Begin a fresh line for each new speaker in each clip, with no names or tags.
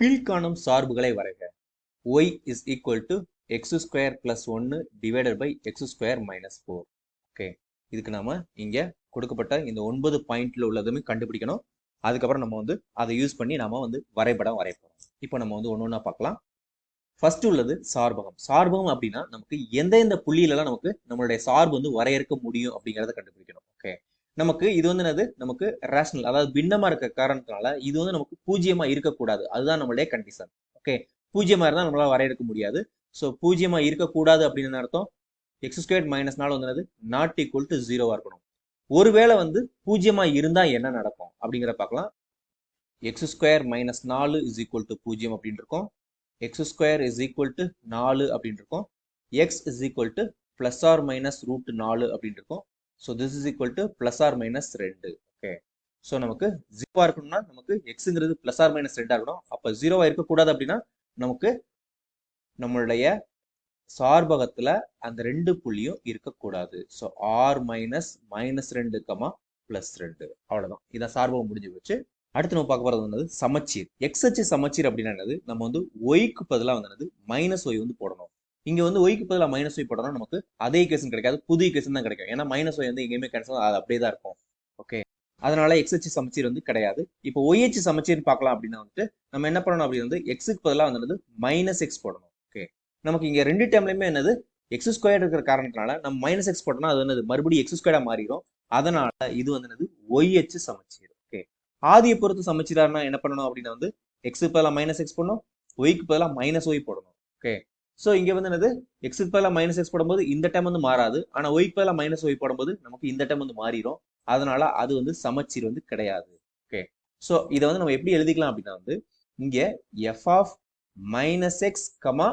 கீழ்காணும் சார்புகளை வரைக. Y is equal to x square plus ஒன்று divided by x square minus four okay இதுக்கு நாம இங்கே கொடுக்கப்பட்ட இந்த ஒன்பது பாயிண்ட்ல உள்ளதுமே கண்டுபிடிக்கணும். அதுக்கப்புறம் நம்ம வந்து அதை யூஸ் பண்ணி நாம வந்து வரைபடம் வரைப்போம். இப்போ நம்ம வந்து ஒன்று ஒன்றா பார்க்கலாம். ஃபர்ஸ்ட் உள்ளது சார்பகம். சார்பகம் அப்படின்னா நமக்கு எந்த எந்த புள்ளியிலலாம் நமக்கு நம்மளுடைய சார்பு வந்து வரையறுக்க முடியும் அப்படிங்கிறத கண்டுபிடிக்கணும். ஓகே நமக்கு இது வந்து என்னது? நமக்கு ரேஷனல் அதாவது பின்னமா இருக்க காரணத்தினால இது வந்து நமக்கு பூஜ்ஜியமா இருக்கக்கூடாது. அதுதான் நம்மளுடைய கண்டிஷன் ஓகே பூஜ்ஜியமா இருந்தால் நம்மளால வரையறுக்க முடியாது. ஸோ பூஜ்ஜியமா இருக்கக்கூடாது அப்படின்னு அர்த்தம்? எக்ஸ் ஸ்கொயர் மைனஸ் வந்து என்னது? நாட் ஈக்குவல் டு ஜீரோவா இருக்கணும். ஒருவேளை வந்து பூஜ்ஜியமா இருந்தா என்ன நடக்கும்? அப்படிங்கிற பார்க்கலாம். எக்ஸ் ஸ்கொயர் மைனஸ் நாலு இஸ் ஈக்குவல் டு பூஜ்ஜியம் அப்படின்னு இருக்கும். X square is equal to நாலு அப்படின்னு இருக்கும். X is equal to plus or minus root நாலு அப்படின்னு இருக்கும். So this is equal to plus or minus ரெண்டு ஓகே ஸோ நமக்கு ஜீரோவா இருக்கணும்னா நமக்கு எக்ஸுங்கிறது பிளஸ் ஆர் மைனஸ் ரெண்டாக இருக்கணும். அப்போ ஜீரோவாக இருக்கக்கூடாது அப்படின்னா நமக்கு நம்மளுடைய சார்பகத்தில் அந்த ரெண்டு புள்ளியும் இருக்கக்கூடாது. ஸோ ஆர் மைனஸ் மைனஸ் ரெண்டு கமா பிளஸ் ரெண்டு அவ்வளவுதான். இதான் சார்பகம் முடிஞ்சு போச்சு. அடுத்து நம்ம பார்க்க போகிறது வந்து சமச்சீர். எக்ஸ் அச்சு சமச்சீர் அப்படின்னா என்னது? நம்ம வந்து ஒய்க்கு பதிலாக வந்து என்னது? மைனஸ் ஒய் வந்து போடணும். இங்க வந்து ஒய்க்கு பதிலாக மைனஸ் ஒய் போட்டோம்னா நமக்கு அதே கேசன் கிடைக்காது. புது கேசன் தான் கிடைக்கும். ஏன்னா மைனஸ் ஒய் வந்து எங்கேயுமே கேன்சல் அது அப்படியே தான் இருக்கும். ஓகே அதனால எக்ஸ்ஹெச் சமச்சீர் வந்து கிடையாது. இப்போ ஒய்ஹெச் அச்சு சமச்சீர் பார்க்கலாம் அப்படின்னா வந்துட்டு நம்ம என்ன பண்ணணும் அப்படின்னு வந்து எக்ஸுக்கு பதிலாக வந்து மைனஸ் எக்ஸ் போடணும். ஓகே நமக்கு இங்க ரெண்டு டைம்லயுமே என்னது? எக்ஸ் ஸ்கொயர் இருக்கிற காரணத்தினால நம்ம மைனஸ் எக்ஸ் போட்டோம்னா அது என்னது? மறுபடியும் எக்ஸ் ஸ்கொயரா மாறிடும் அதனால இது வந்து என்னது? ஒய் சமச்சீர். ஓகே ஆதியை பொறுத்து சமச்சீரானா என்ன பண்ணணும் அப்படின்னா வந்து எக்ஸுக்கு பதிலாக மைனஸ் எக்ஸ் போடணும். ஒய்க்கு பதிலாக மைனஸ் ஒய் போடணும். ஓகே ஸோ இங்கே வந்து என்னது? எக்ஸுக்கு பதிலாக மைனஸ் எக்ஸ் போடும்போது இந்த டைம் வந்து மாறாது. ஆனால் ஒய்க்கு பதிலாக மைனஸ் ஒய் போடும்போது நமக்கு இந்த டைம் வந்து மாறிடும் அதனால அது வந்து சமச்சீர் வந்து கிடையாது. ஓகே ஸோ இதை வந்து நம்ம எப்படி எழுதிக்கலாம் அப்படின்னா வந்து இங்கே f of minus x comma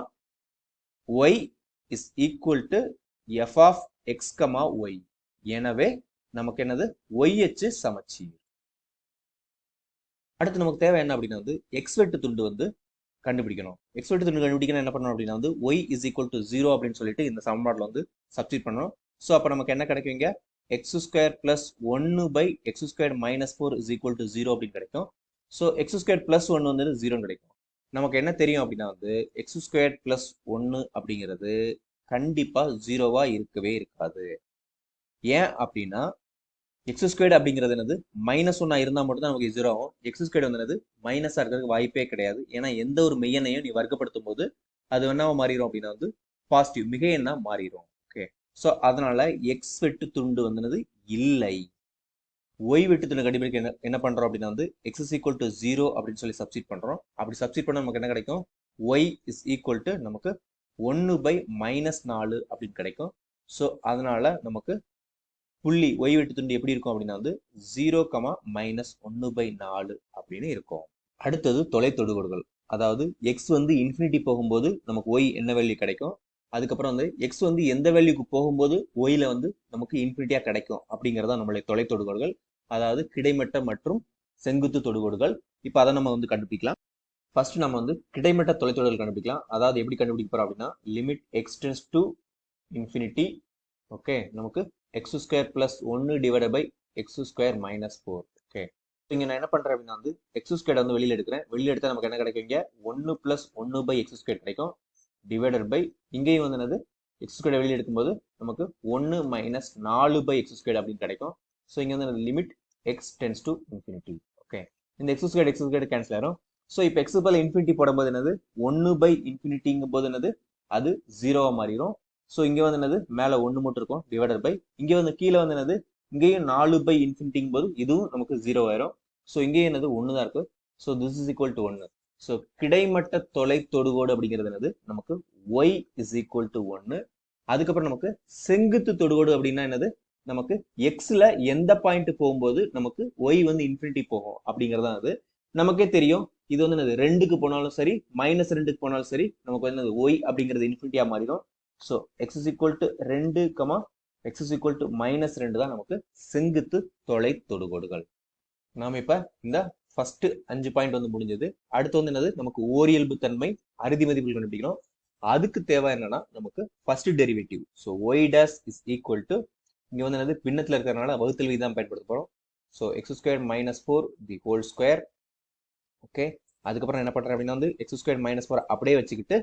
y is equal to f of x comma y எனவே நமக்கு என்னது? ஒய் அச்சு சமச்சீர். அடுத்து நமக்கு தேவை என்ன அப்படின்னா வந்து எக்ஸ் வெட்டு துண்டு வந்து கண்டுபிடிக்கணும். எக்ஸ் வெட்டு கண்டுபிடிக்கணும் என்ன பண்ணணும் அப்படின்னா வந்து y is equal to zero அப்படின்னு சொல்லிட்டு இந்த சமன்பாட்டில் வந்து சப்ஸ்டியூட் பண்ணணும். ஸோ அப்போ நமக்கு என்ன கிடைக்குங்க? எக்ஸ் ஸ்கொயர் பிளஸ் ஒன்று by x square minus four is equal to zero அப்படின்னு கிடைக்கும். ஸோ எக்ஸ் ஸ்கொயர் பிளஸ் ஒன்று வந்து ஜீரோ கிடைக்கும். நமக்கு என்ன தெரியும் அப்படின்னா வந்து எக்ஸ் ஸ்கொயர் பிளஸ் ஒன்று அப்படிங்கிறது கண்டிப்பாக ஜீரோவாக இருக்கவே இருக்காது. ஏன் அப்படின்னா எக்ஸ் ஸ்கொயர்டு அப்படிங்கிறது என்னது? மைனஸ் ஒன்னா இருந்தா மட்டும் தான் நமக்கு ஜீரோ ஆகும். எக்ஸ் ஸ்கொயர்டு வந்து மைனஸாக மைனஸா இருக்கிறதுக்கு வாய்ப்பே கிடையாது. ஏன்னா எந்த ஒரு மெய்யனையும் நீ வர்க்கப்படுத்தும் போது அது என்னவா மாறிடும் அப்படின்னா வந்து பாசிட்டிவ் மிக என்ன மாறிடும் ஓகே ஸோ அதனால எக்ஸ் வெட்டு துண்டு வந்தது இல்லை. ஒய் வெட்டு துண்டு கண்டுபிடிக்க என்ன என்ன பண்றோம் அப்படின்னா வந்து x is equal to zero அப்படின்னு சொல்லி சப்ஸ்டிட் பண்றோம். அப்படி சப்ஸ்டிட் பண்ண நமக்கு என்ன கிடைக்கும்? ஒய் இஸ் ஈக்குவல் டு நமக்கு ஒன்று பை மைனஸ் நாலு அப்படின்னு கிடைக்கும். ஸோ அதனால நமக்கு புள்ளி ஒய் வெட்டு துண்டு எப்படி இருக்கும் அப்படின்னா வந்து ஜீரோ கமா மைனஸ் ஒன்று பை நாலு அப்படின்னு இருக்கும். அடுத்தது தொலை தொடுகோடுகள். அதாவது எக்ஸ் வந்து இன்ஃபினிட்டி போகும்போது நமக்கு ஒய் என்ன வேல்யூ கிடைக்கும்? அதுக்கப்புறம் வந்து எக்ஸ் வந்து எந்த வேல்யூக்கு போகும்போது ஒயில வந்து நமக்கு இன்ஃபினிட்டியாக கிடைக்கும் அப்படிங்கிறதா நம்மளுடைய தொலை தொடுகோடுகள். அதாவது கிடைமட்ட மற்றும் செங்குத்து தொடுகோடுகள். இப்போ அதை நம்ம வந்து கண்டுபிடிக்கலாம். ஃபர்ஸ்ட் நம்ம வந்து கிடைமட்ட தொலைத்தொடர்கள் கண்டுபிடிக்கலாம். அதாவது எப்படி கண்டுபிடிக்க போறோம் அப்படின்னா limit x tends to infinity okay நமக்கு எக்ஸ் ஸ்கொயர் ப்ளஸ் ஒன்று divide by x square minus four okay இங்க நான் என்ன பண்றேன் அப்படின்னா வந்து எக்ஸ் ஸ்கொயர் வந்து வெளியில எடுக்கிறேன். வெளியில எடுத்தா நமக்கு என்ன கிடைக்கும் இங்க? ஒன்று பிளஸ் ஒன்று பை எக்ஸ் ஸ்கொயர் கிடைக்கும். டிவைடட் பை இங்கேயும் வந்து என்னது? எக்ஸ் ஸ்கொயர் வெளியில எடுக்கும்போது நமக்கு ஒன்று மைனஸ் நாலு பை எக்ஸ் ஸ்கொயர் அப்படின்னு கிடைக்கும். ஸோ இங்க வந்து limit x tends to infinity okay இந்த x square x square cancel ஆயிரும். ஸோ இப்போ எக்ஸ் பல இன்ஃபினிட்டி போடும்போது என்னது? ஒன்று பை இன்ஃபினிட்டிங்கும் போது என்னது? அது ஜீரோவாக மாறிடும் ஸோ இங்கே வந்து என்னது? மேலே ஒன்று மட்டும் இருக்கும் டிவைடட் பை இங்கே வந்து கீழே வந்து என்னது? இங்கேயும் நாலு பை இன்ஃபினிட்டிங் போது இதுவும் நமக்கு ஜீரோ ஆயிரும். ஸோ இங்கேயும் என்னது? ஒன்று தான் இருக்கு. So this is equal to ஒன்று ஸோ கிடைமட்ட தொலை தொடுகோடு அப்படிங்கிறது என்னது? நமக்கு ஒய் இஸ் ஈக்குவல் டு ஒன்று அதுக்கப்புறம் நமக்கு செங்குத்து தொடுகோடு அப்படின்னா என்னது? நமக்கு எக்ஸ்ல எந்த பாயிண்ட் போகும்போது நமக்கு ஒய் வந்து இன்ஃபினிட்டி போகும் அப்படிங்கிறது அது. நமக்கே தெரியும் இது வந்து என்னது? ரெண்டுக்கு போனாலும் சரி மைனஸ் ரெண்டுக்கு போனாலும் சரி நமக்கு வந்து ஒய் அப்படிங்கிறது இன்ஃபினிட்டியா மாறிடும். So x is equal to ரெண்டு comma x is equal to minus ரெண்டு தான் நமக்கு செங்குத்து தொலை தொடுகோடுகள். நாம் இப்போ இந்த ஃபர்ஸ்ட் அஞ்சு பாயிண்ட் வந்து முடிஞ்சது. அடுத்து வந்து என்னது? நமக்கு ஓரியல்பு தன்மை அறுதி மதிப்புகள் கண்டுபிடிக்கணும். அதுக்கு தேவை என்னன்னா நமக்கு first derivative so y dash is equal to இங்கே வந்து என்னது? பின்னத்தில் இருக்கிறதுனால வகுத்தல் விதி தான் பயன்படுத்த போகிறோம் so x square minus four the whole square okay அதுக்கப்புறம் என்ன பண்ணுறேன் அப்படின்னா வந்து எக்ஸ் ஸ்கொயர் மைனஸ் ஃபோர் அப்படியே வச்சுக்கிட்டு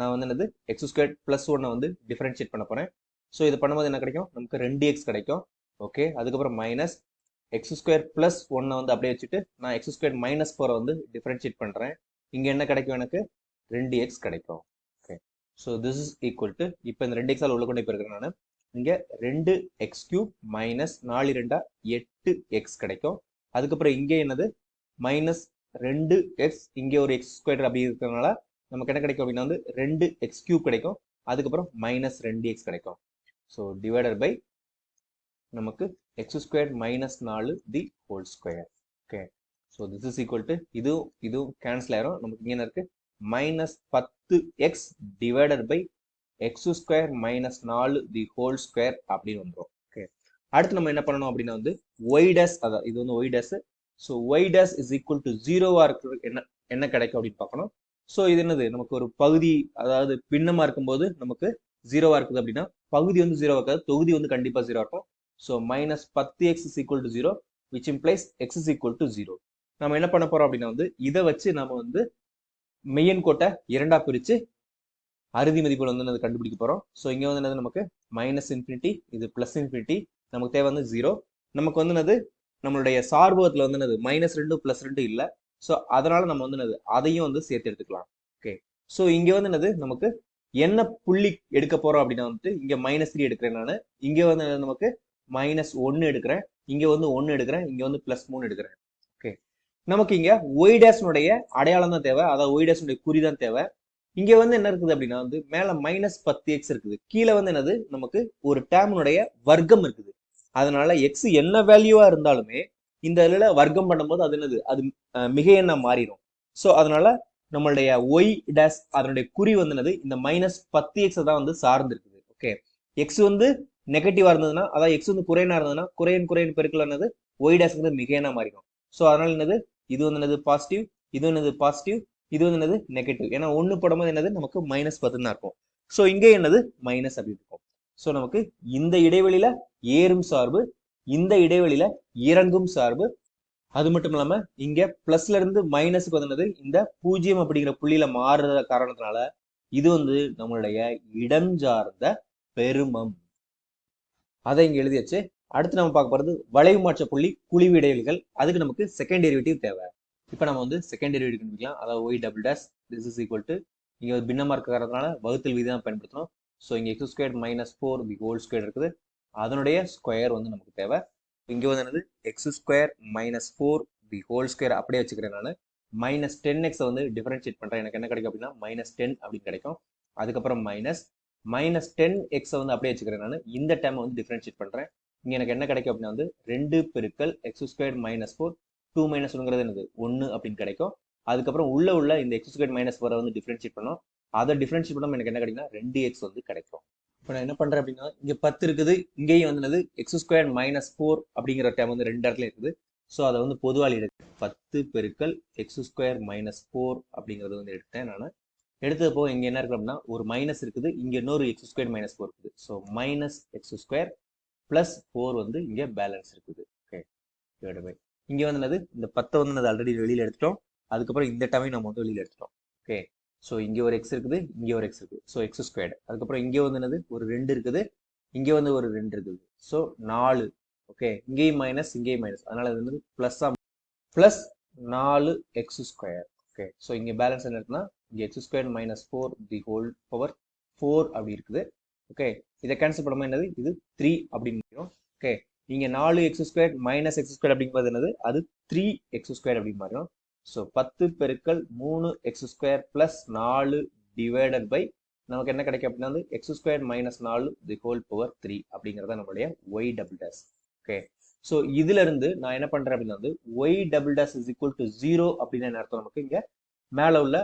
நான் வந்து என்னது? எக்ஸ் ஸ்கொயர் ப்ளஸ் ஒன்னை வந்து டிஃபரன்ஷியேட் பண்ண போகிறேன் ஸோ இது பண்ணும்போது என்ன கிடைக்கும்? நமக்கு ரெண்டு எக்ஸ் கிடைக்கும். ஓகே அதுக்கப்புறம் மைனஸ் எக்ஸ் ஸ்கொயர் ப்ளஸ் ஒன்னை வந்து அப்படியே வச்சுட்டு நான் எக்ஸ் ஸ்கொயர் மைனஸ் ஃபோரை வந்து டிஃபரன்ஷியேட் பண்ணுறேன் இங்கே என்ன கிடைக்கும் எனக்கு? ரெண்டு எக்ஸ் கிடைக்கும். Okay so this is equal to இப்போ இந்த ரெண்டு எக்ஸால் உள்ள கொண்டு போயிருக்கிறேன் நான். இங்கே ரெண்டு எக்ஸ் கியூப் மைனஸ் நாலு ரெண்டா எட்டு எக்ஸ் கிடைக்கும். அதுக்கப்புறம் இங்கே என்னது? மைனஸ் ரெண்டு எக்ஸ் இங்கே ஒரு எக்ஸ் ஸ்கொயர் அப்படி இருக்கிறதுனால நமக்கு என்ன கிடைக்கும் அப்படின்னா வந்து ரெண்டு எக்ஸ் கியூப் கிடைக்கும். அதுக்கப்புறம் மைனஸ் ரெண்டு எக்ஸ் கிடைக்கும். ஸோ டிவைடட் பை நமக்கு எக்ஸ் ஸ்கொயர் மைனஸ் நாலு the whole square okay so this is equal to இதுவும் இதுவும் கேன்சல் ஆயிரும். நமக்கு இங்கே என்ன இருக்கு? மைனஸ் பத்து x divided by x square minus நாலு தி ஹோல் ஸ்கொயர் அப்படின்னு வந்துடும் ஓகே அடுத்து நம்ம என்ன பண்ணணும் அப்படின்னா வந்து ஒய்டஸ் அதான் இது வந்து ஒய்டஸ் so y dash is equal to ஜீரோவாக இருக்கிறது என்ன என்ன கிடைக்கும் அப்படின்னு பார்க்கணும். ஸோ இது என்னது? நமக்கு ஒரு பகுதி அதாவது பின்னமா இருக்கும்போது நமக்கு ஜீரோவா இருக்குது அப்படின்னா பகுதி வந்து ஜீரோ இருக்காது. தொகுதி வந்து கண்டிப்பா ஜீரோ இருக்கும். ஸோ மைனஸ் பத்து x is equal to zero which implies x is equal to zero நம்ம என்ன பண்ண போறோம் அப்படின்னா வந்து இதை வச்சு நம்ம வந்து மெய்யன் கோட்டை இரண்டா பிரிச்சு அறுதி மதிப்புகள் வந்து அது கண்டுபிடிக்க போறோம். ஸோ இங்க வந்து என்னது நமக்கு? மைனஸ் இன்ஃபினிட்டி இது பிளஸ் இன்ஃபினிட்டி நமக்கு தேவை வந்து ஜீரோ நமக்கு வந்து என்னது? நம்மளுடைய சார்பகத்துல வந்து என்னது? மைனஸ் ரெண்டு பிளஸ் ரெண்டு இல்லை. ஸோ அதனால நம்ம வந்து என்னது? அதையும் வந்து சேர்த்து எடுத்துக்கலாம். ஓகே ஸோ இங்க வந்து என்னது? நமக்கு என்ன புள்ளி எடுக்க போறோம் அப்படின்னா வந்துட்டு இங்க மைனஸ் த்ரீ எடுக்கிறேன் நான். இங்க வந்து நமக்கு? மைனஸ் ஒன்னு எடுக்கிறேன். இங்க வந்து ஒன்னு எடுக்கிறேன். இங்க வந்து பிளஸ் மூணு எடுக்கிறேன். ஓகே நமக்கு இங்க ஒய் அடையாளம் தான் தேவை. அதாவது ஒய் குறி தான் தேவை. இங்க வந்து என்ன இருக்குது அப்படின்னா வந்து மேல மைனஸ் பத்து எக்ஸ் இருக்குது. கீழே வந்து என்னது? நமக்கு ஒரு டேம்னுடைய வர்க்கம் இருக்குது. அதனால எக்ஸ் என்ன வேல்யூவா இருந்தாலுமே இந்த இதில் வர்க்கம் பண்ணும்போது அது என்னது? அது மிக எண்ணா மாறிடும். ஸோ அதனால நம்மளுடைய ஒய் டேஸ் அதனுடைய குறி வந்து என்னது? இந்த மைனஸ் பத்து எக்ஸ் தான் வந்து சார்ந்திருக்குது. ஓகே எக்ஸ் வந்து நெகட்டிவா இருந்ததுன்னா அதாவது எக்ஸ் வந்து குறையனா இருந்ததுன்னா குறையன் குறையன் பெருக்கல் என்னது? ஒய் டேஸ் வந்து மிக எண்ணா மாறிடும். ஸோ அதனால என்னது? இது வந்து என்னது? பாசிட்டிவ் இது என்னது? பாசிட்டிவ் இது வந்து என்னது? நெகட்டிவ் ஏன்னா ஒன்று போடும்போது என்னது? நமக்கு மைனஸ் பத்து தான் இருக்கும். ஸோ இங்கே என்னது? மைனஸ் அப்படி இருக்கும். ஸோ நமக்கு இந்த இடைவெளியில ஏறும் சார்பு இந்த இடைவெளியில இறங்கும் சார்பு. அது மட்டும் இல்லாம இங்க பிளஸ்ல இருந்து மைனஸுக்கு வந்தது இந்த பூஜ்ஜியம் அப்படிங்கிற புள்ளியில மாறுற காரணத்தினால இது வந்து நம்மளுடைய இடம் சார்ந்த பெருமம். அதை இங்க எழுதியாச்சு. அடுத்து நம்ம பார்க்க போறது வளைவு மாற்ற புள்ளி குழிவு இடைவெளிகள். அதுக்கு நமக்கு செகண்ட் டெரிவேட்டிவ் தேவை. இப்போ நம்ம வந்து செகண்ட் டெரிவேட்டிவ் கண்டுபிடிக்கலாம். அதாவது y double dash this is equal to இங்க ஒரு பின்னமா இருக்கிறதுனால வகுத்தல் விதி தான் பயன்படுத்தணும். ஸோ இங்க x square minus four the whole square இருக்குது. அதனுடைய ஸ்கொயர் வந்து நமக்கு தேவை. இங்கே வந்து என்னது? X square minus four the whole square அப்படியே வச்சுக்கிறேன் நான். மைனஸ் டென் எக்ஸை வந்து டிஃபரன்ஷியேட் பண்ணுறேன் எனக்கு என்ன கிடைக்கும் அப்படின்னா மைனஸ் டென் அப்படின்னு கிடைக்கும். அதுக்கப்புறம் மைனஸ் மைனஸ் டென் எக்ஸை வந்து அப்படியே வச்சுக்கிறேன் நான். இந்த டைமை வந்து டிஃபரன்ஷியேட் பண்ணுறேன் இங்கே எனக்கு என்ன கிடைக்கும் அப்படின்னா வந்து ரெண்டு பெருக்கல் x square minus four two minus ஒன்றுங்கிறது என்னது? ஒன்று அப்படின்னு கிடைக்கும். அதுக்கப்புறம் உள்ள உள்ள இந்த எக்ஸ் ஸ்கொயர் மைனஸ் ஃபோரை வந்து டிஃபரன்ஷியேட் பண்ணோம். அதை டிஃபரன்ஷியேட் பண்ணாமல் எனக்கு என்ன கிடைக்குன்னா ரெண்டு எக்ஸ் வந்து கிடைக்கும். இப்போ நான் என்ன பண்றேன் அப்படின்னா இங்க பத்து இருக்குது இங்கேயும் வந்து எக்ஸ் ஸ்கொயர் மைனஸ் ஃபோர் அப்படிங்கிற டைம் வந்து ரெண்டு இடத்துல இருக்குது. ஸோ அதை வந்து பொதுவாக எடுக்க பத்து பெருக்கல் எக்ஸ் ஸ்கொயர் மைனஸ் ஃபோர் அப்படிங்கிறது வந்து எடுத்தேன் நான். எடுத்தது போக இங்கே என்ன இருக்கு அப்படின்னா ஒரு மைனஸ் இருக்குது இங்கே இன்னொரு எக்ஸ் ஸ்கொயர் மைனஸ் ஃபோர் இருக்குது. So minus x square plus four வந்து இங்கே பேலன்ஸ் இருக்குது. ஓகே டிவைட் பை இங்கே வந்து இந்த பத்தை வந்து அது ஆல்ரெடி வெளியில் எடுத்துட்டோம். அதுக்கப்புறம் இந்த டைமையும் நம்ம வந்து வெளியில் எடுத்துட்டோம். ஓகே ஸோ இங்கே ஒரு எக்ஸ் இருக்குது இங்கே ஒரு எக்ஸ் இருக்குது. ஸோ எக்ஸ் ஸ்கொயர்டு அதுக்கப்புறம் இங்கே வந்து என்னது? ஒரு ரெண்டு இருக்குது. இங்கே வந்து ஒரு ரெண்டு இருக்குது. ஸோ நாலு. ஓகே இங்கேயும் மைனஸ் இங்கேயும் மைனஸ் அதனால இது வந்து ப்ளஸ்ஸாக ப்ளஸ் நாலு எக்ஸ் ஸ்கொயர் ஓகே ஸோ இங்கே பேலன்ஸ் என்ன இருக்குன்னா இங்கே x square minus four the whole power four அப்படி இருக்குது. ஓகே இதை கேன்சல் பண்ணும்போது என்னது? இது த்ரீ அப்படின்னு முடியும். ஓகே இங்கே நாலு x square minus x square அப்படிங்கும்போது என்னது? அது த்ரீ எக்ஸ் ஸ்கொயர் அப்படின்னு மாறிடும் ஸோ பத்து பெருக்கள் மூணு எக்ஸ் ஸ்கொயர் பிளஸ் நாலு டிவைடட் பை நமக்கு என்ன கிடைக்கும் அப்படின்னா வந்து எக்ஸ் ஸ்கொயர் மைனஸ் நாலு தி ஹோல் பவர் த்ரீ அப்படிங்கிறத நம்மளுடைய y double dash okay so இதுல இருந்து நான் என்ன பண்றேன் அப்படின்னா வந்து y double dash is equal to zero அப்படின்னு என்ன அர்த்தம்? நமக்கு இங்க மேல உள்ள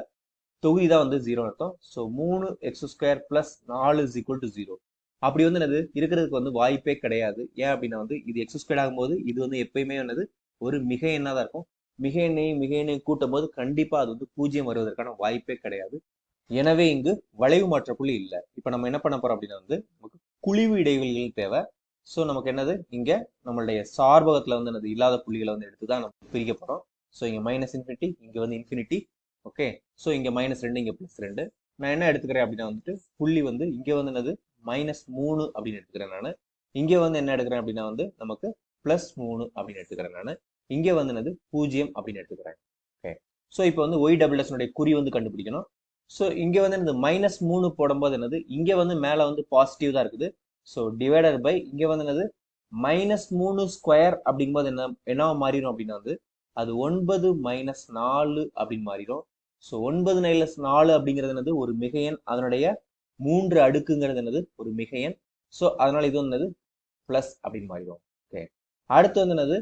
தொகுதி தான் வந்து ஜீரோ அர்த்தம். ஸோ மூணு எக்ஸ் ஸ்கொயர் பிளஸ் நாலு இஸ் ஈக்குவல் டு ஜீரோ அப்படி வந்து என்னது? இருக்கிறதுக்கு வந்து வாய்ப்பே கிடையாது. ஏன் அப்படின்னா வந்து இது எக்ஸ் ஸ்கொயர் ஆகும்போது இது வந்து எப்பயுமே என்னது? ஒரு மிக என்னதான் இருக்கும். மிகைனை மிகைனை கூட்டும் போது கண்டிப்பா அது வந்து பூஜ்ஜியம் வருவதற்கான வாய்ப்பே கிடையாது. எனவே இங்கு வளைவு மாற்ற புள்ளி இல்லை. இப்போ நம்ம என்ன பண்ண போறோம் அப்படின்னா வந்து நமக்கு குழிவு இடைவெளிகள் தேவை. ஸோ நமக்கு என்னது? இங்க நம்மளுடைய சார்பகத்துல வந்து என்னது? இல்லாத புள்ளிகளை வந்து எடுத்து தான் நம்ம பிரிக்க போறோம். ஸோ இங்க மைனஸ் இன்ஃபினிட்டி இங்க வந்து இன்ஃபினிட்டி ஓகே ஸோ இங்க மைனஸ் ரெண்டு இங்க பிளஸ் ரெண்டு. நான் என்ன எடுத்துக்கிறேன் அப்படின்னா வந்துட்டு புள்ளி வந்து இங்க வந்து என்னது? மைனஸ் மூணு அப்படின்னு எடுத்துக்கிறேன் நான். இங்க வந்து என்ன எடுக்கிறேன் அப்படின்னா வந்து நமக்கு பிளஸ் மூணு அப்படின்னு எடுத்துக்கிறேன் நான். இங்கே வந்து என்னது பூஜ்ஜியம் அப்படின்னு எடுத்துக்கிறாங்க ஓகே ஸோ இப்போ வந்து ஒய் டபுள் எஸ்னுடைய குறி வந்து கண்டுபிடிக்கணும். ஸோ இங்கே வந்து என்னது மைனஸ் மூணு போடும்போது என்னது இங்கே வந்து மேலே வந்து பாசிட்டிவ் தான் இருக்குது. ஸோ டிவைடர் பை இங்கே வந்து என்னது மைனஸ் மூணு ஸ்கொயர் அப்படிங்கும்போது என்ன என்ன மாறிடும் அப்படின்னா வந்து அது ஒன்பது மைனஸ் நாலு அப்படின்னு மாறிடும். ஸோ ஒன்பது மைனஸ் நாலு அப்படிங்கிறது என்னது ஒரு மிகையன் அதனுடைய மூன்று அடுக்குங்கிறது என்னது ஒரு மிகையன். ஸோ அதனால இது வந்து என்னது பிளஸ் அப்படின்னு மாறிடும். ஓகே அடுத்து வந்து என்னது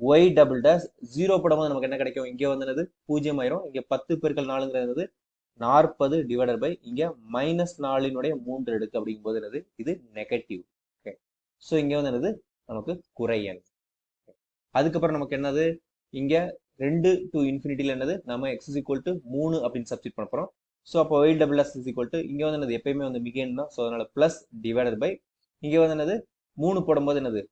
ஒய் டபுள் டேஸ் ஜீரோ போடும்போது நமக்கு என்ன கிடைக்கும்? இங்கே வந்து என்னது? பூஜ்ஜியம் ஆயிரும். இங்கே பத்து பெருக்கள் நாலுங்கிறது நாற்பது டிவைடட் பை இங்கே மைனஸ் நாலினுடைய மூன்று எடுக்கு அப்படிங்கும்போது என்னது? இது நெகட்டிவ் ஓகே ஸோ இங்கே வந்து என்னது? நமக்கு குறையன் அதுக்கப்புறம் நமக்கு என்னது? இங்கே ரெண்டு டு இன்ஃபினிட்டியில் என்னது? நம்ம எக்ஸ் இஸ் ஈக்குவல் டு மூணு அப்படின்னு சப்ஸ்டிட் பண்ண போகிறோம் ஸோ அப்போ y double s is equal to இங்கே வந்து என்னது? எப்பயுமே வந்து மிகன் தான். ஸோ அதனால ப்ளஸ் டிவைடட் பை இங்கே வந்து என்னது? மூணு போடும்போது என்னது?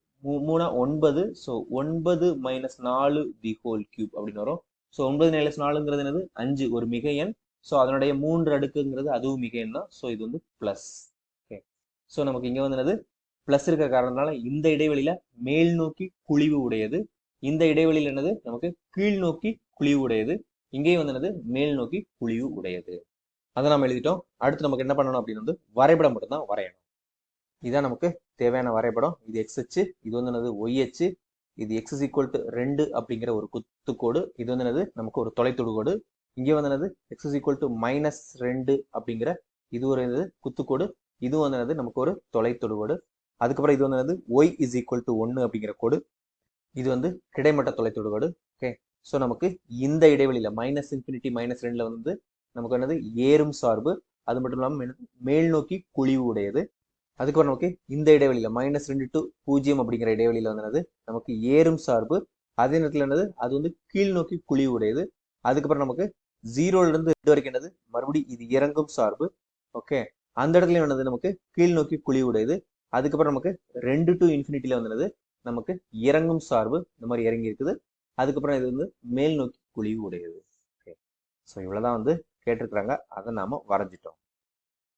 மூணா ஒன்பது ஸோ ஒன்பது மைனஸ் நாலு தி ஹோல் கியூப் அப்படின்னு வரும். ஸோ ஒன்பது மைனஸ் நாலுங்கிறது என்னது? அஞ்சு ஒரு மிக எண். ஸோ அதனுடைய மூன்று அடுக்குங்கிறது அதுவும் மிக எண் தான் ஸோ இது வந்து பிளஸ் ஓகே ஸோ நமக்கு இங்கே வந்து என்னது? பிளஸ் இருக்கிற காரணத்தினால இந்த இடைவெளியில மேல் நோக்கி குழிவு உடையது. இந்த இடைவெளியில் என்னது? நமக்கு கீழ் நோக்கி குழிவு உடையது. இங்கேயும் வந்து என்னது? மேல் நோக்கி குழிவு உடையது. அதை நம்ம எழுதிட்டோம். அடுத்து நமக்கு என்ன பண்ணணும் அப்படின்னு வந்து வரைபடம் மட்டும்தான் வரையணும். இதான் நமக்கு தேவையான வரைபடம். இது எக்ஸ் அச்சு இது வந்து என்னது ஒய் அச்சு. இது எக்ஸ் ஈக்குவல் டு ரெண்டு அப்படிங்கிற ஒரு குத்துக்கோடு இது வந்து என்னது நமக்கு ஒரு தொலைத்தொடுகோடு இங்கே வந்து என்னது எக்ஸ் ஈக்குவல் டு மைனஸ் ரெண்டு அப்படிங்கிற இது ஒரு குத்துக்கோடு இது வந்து என்னது நமக்கு ஒரு தொலைத்தொடுகோடு அதுக்கப்புறம் இது வந்து என்னது ஒய் இஸ் ஈக்குவல் டு ஒன்று அப்படிங்கிற கோடு. இது வந்து கிடைமட்ட தொலைத்தொடுகோடு ஓகே ஸோ நமக்கு இந்த இடைவெளியில மைனஸ் இன்ஃபினிட்டி மைனஸ் ரெண்டுல வந்து நமக்கு என்னது ஏறும் சார்பு. அது மட்டும் இல்லாமல் மேல் நோக்கி குழிவு உடையது. அதுக்கப்புறம் நமக்கு இந்த இடைவெளியில மைனஸ் ரெண்டு டு பூஜ்ஜியம் அப்படிங்கிற இடைவெளியில வந்து நமக்கு ஏறும் சார்பு. அதே நேரத்தில் என்னது? அது வந்து கீழ் நோக்கி குழிவு உடையது. அதுக்கப்புறம் நமக்கு ஜீரோல இருந்து ரெண்டு வரைக்கும் என்னது? மறுபடியும் இது இறங்கும் சார்பு. ஓகே அந்த இடத்துல என்னது? நமக்கு கீழ் நோக்கி குழிவு உடையது. அதுக்கப்புறம் நமக்கு ரெண்டு டு இன்ஃபினிட்டில வந்து நமக்கு இறங்கும் சார்பு. இந்த மாதிரி இறங்கி இருக்குது. அதுக்கப்புறம் இது வந்து மேல் நோக்கி குழிவு உடையது. ஓகே ஸோ இவ்வளோதான் வந்து கேட்டிருக்கிறாங்க. அதை நாம வரைஞ்சிட்டோம்.